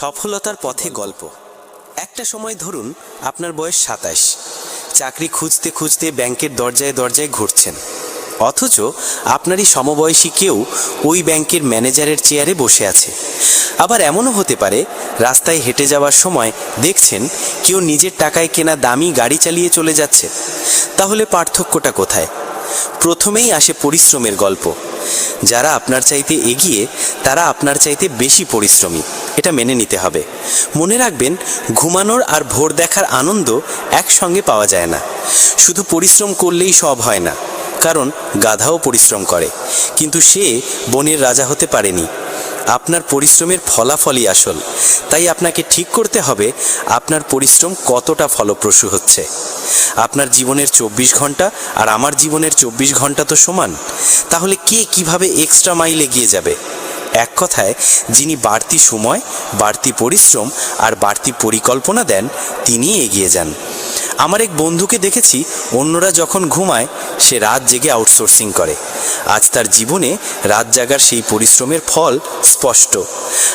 সফলতার পথে গল্প। একটা সময় ধরুন, আপনার বয়স সাতাশ চাকরি খুঁজতে খুঁজতে ব্যাংকের দরজায় দরজায় ঘুরছেন। অথচ আপনারই সমবয়সী কেউ ওই ব্যাংকের ম্যানেজারের চেয়ারে বসে আছে। আবার এমনও হতে পারে, রাস্তায় হেঁটে যাওয়ার সময় দেখছেন কেউ নিজের টাকায় কেনা দামি গাড়ি চালিয়ে চলে যাচ্ছে। তাহলে পার্থক্যটা কোথায়? প্রথমেই আসে পরিশ্রমের গল্প। যারা আপনার চাইতে এগিয়ে, তারা আপনার চাইতে বেশি পরিশ্রমী। এটা মেনে নিতে হবে। মনে রাখবেন, ঘুমানোর আর ভোর দেখার আনন্দ একসঙ্গে পাওয়া যায় না। শুধু পরিশ্রম করলেই সব হয় না। কারণ গাধাও পরিশ্রম করে। কিন্তু সে বনের রাজা হতে পারেনি। আপনার পরিশ্রমের ফলাফলই আসল। তাই আপনাকে ঠিক করতে হবে আপনার পরিশ্রম কতটা ফলপ্রসূ হচ্ছে। আপনার জীবনের চব্বিশ ঘণ্টা আর আমার জীবনের চব্বিশ ঘণ্টা তো সমান। তাহলে কে কীভাবে এক্সট্রা মাইল এগিয়ে যাবে? এক কথায়, যিনি বাড়তি সময়, বাড়তি পরিশ্রম আর বাড়তি পরিকল্পনা দেন, তিনিই এগিয়ে যান। আমার এক বন্ধুকে দেখেছি, অন্যরা যখন ঘুমায়, সে রাত জেগে আউটসোর্সিং করে। আজ তার জীবনে রাত জাগার সেই পরিশ্রমের ফল স্পষ্ট।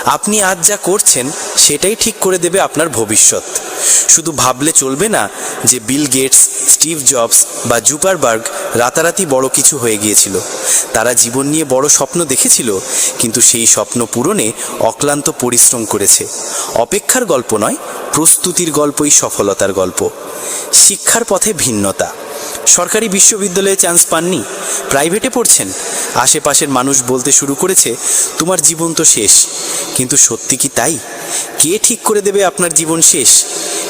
আপনি আজ যা করছেন, সেটাই ঠিক করে দেবে আপনার ভবিষ্যৎ। শুধু ভাবলে চলবে না যে বিল গেটস, স্টিভ জবস বা জুপারবার্গ রাতারাতি বড় কিছু হয়ে গিয়েছিল। তারা জীবন নিয়ে বড় স্বপ্ন দেখেছিল, কিন্তু সেই স্বপ্ন পূরণে অক্লান্ত পরিশ্রম করেছে। অপেক্ষার গল্প নয় প্রস্তুতির গল্পই সফলতার গল্প। শিক্ষার পথে ভিন্নতা। সরকারি বিশ্ববিদ্যালয়ে চান্স পাননি। প্রাইভেটে পড়ছেন। আশেপাশের মানুষ বলতে শুরু করেছে, তোমার জীবন তো শেষ। কিন্তু সত্যি কি তাই? কে ঠিক করে দেবে আপনার জীবন শেষ?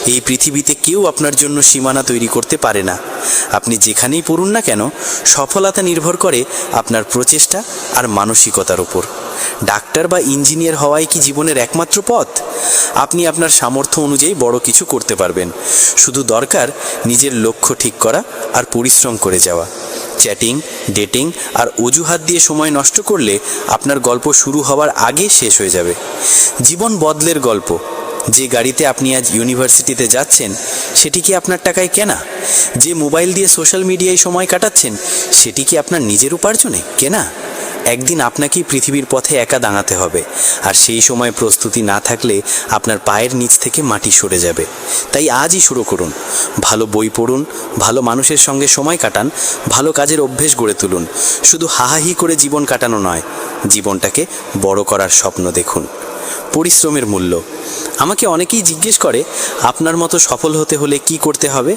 এই পৃথিবীতে কেউ আপনার জন্য সীমানা তৈরি করতে পারে না। আপনি যেখানেই পড়ুন না কেন, সফলতা নির্ভর করে আপনার প্রচেষ্টা আর মানসিকতার উপর। ডাক্তার বা ইঞ্জিনিয়ার হওয়াই কি জীবনের একমাত্র পথ? আপনি আপনার সামর্থ্য অনুযায়ী বড় কিছু করতে পারবেন। শুধু দরকার নিজের লক্ষ্য ঠিক করা আর পরিশ্রম করে যাওয়া। চ্যাটিং ডেটিং আর অজুহাত দিয়ে সময় নষ্ট করলে আপনার গল্প শুরু হওয়ার আগে শেষ হয়ে যাবে। জীবন বদলের গল্প। যে গাড়িতে আপনি আজ ইউনিভার্সিটিতে যাচ্ছেন, সেটি কি আপনার টাকায় কেনা? যে মোবাইল দিয়ে সোশ্যাল মিডিয়ায় সময় কাটাচ্ছেন, সেটি কি আপনার নিজের উপার্জনে কেনা? একদিন আপনাকেই পৃথিবীর পথে একা দাঁড়াতে হবে। আর সেই সময় প্রস্তুতি না থাকলে আপনার পায়ের নিচ থেকে মাটি সরে যাবে। তাই আজই শুরু করুন। ভালো বই পড়ুন, ভালো মানুষের সঙ্গে সময় কাটান, ভালো কাজের অভ্যেস গড়ে তুলুন। শুধু হাহাহি করে জীবন কাটানো নয়, জীবনটাকে বড় করার স্বপ্ন দেখুন। পরিশ্রমের মূল্য। আমাকে অনেকেই জিজ্ঞেস করে, আপনার মতো সফল হতে হলে কি করতে হবে?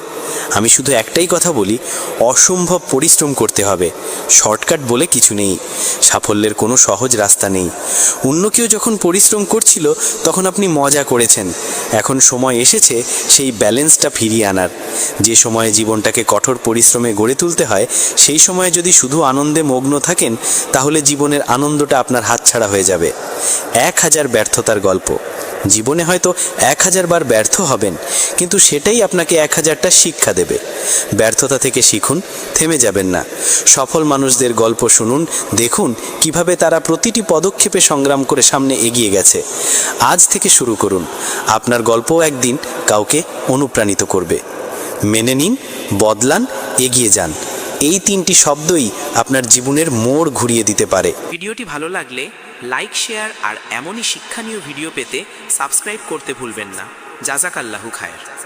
আমি শুধু একটাই কথা বলি, অসম্ভব পরিশ্রম করতে হবে। শর্টকাট বলে কিছু নেই। সাফল্যের কোনো সহজ রাস্তা নেই। অন্য কেউ যখন পরিশ্রম করছিল, তখন আপনি মজা করেছেন। এখন সময় এসেছে সেই ব্যালেন্সটা ফিরিয়ে আনার। যে সময়ে জীবনটাকে কঠোর পরিশ্রমে গড়ে তুলতে হয়, সেই সময়ে যদি শুধু আনন্দে মগ্ন থাকেন, তাহলে জীবনের আনন্দটা আপনার হাতছাড়া হয়ে যাবে। এক হাজার ব্যর্থতার গল্প। জীবনে হয়তো এক হাজার বার ব্যর্থ হবেন, কিন্তু সেটাই আপনাকে এক হাজারটা শিক্ষা দেবে। ব্যর্থতা থেকে শিখুন, থেমে যাবেন না। সফল মানুষদের গল্প শুনুন, দেখুন কীভাবে তারা প্রতিটি পদক্ষেপে সংগ্রাম করে সামনে এগিয়ে গেছে। আজ থেকে শুরু করুন। আপনার গল্পও একদিন কাউকে অনুপ্রাণিত করবে। মেনে নিন, বদলান, এগিয়ে যান। এই তিনটি শব্দই আপনার জীবনের মোড় ঘুরিয়ে দিতে পারে। ভিডিওটি ভালো লাগলে লাইক শেয়ার আর এমনই শিক্ষণীয় ভিডিও পেতে সাবস্ক্রাইব করতে ভুলবেন না। জাজাকাল্লাহু খায়ের।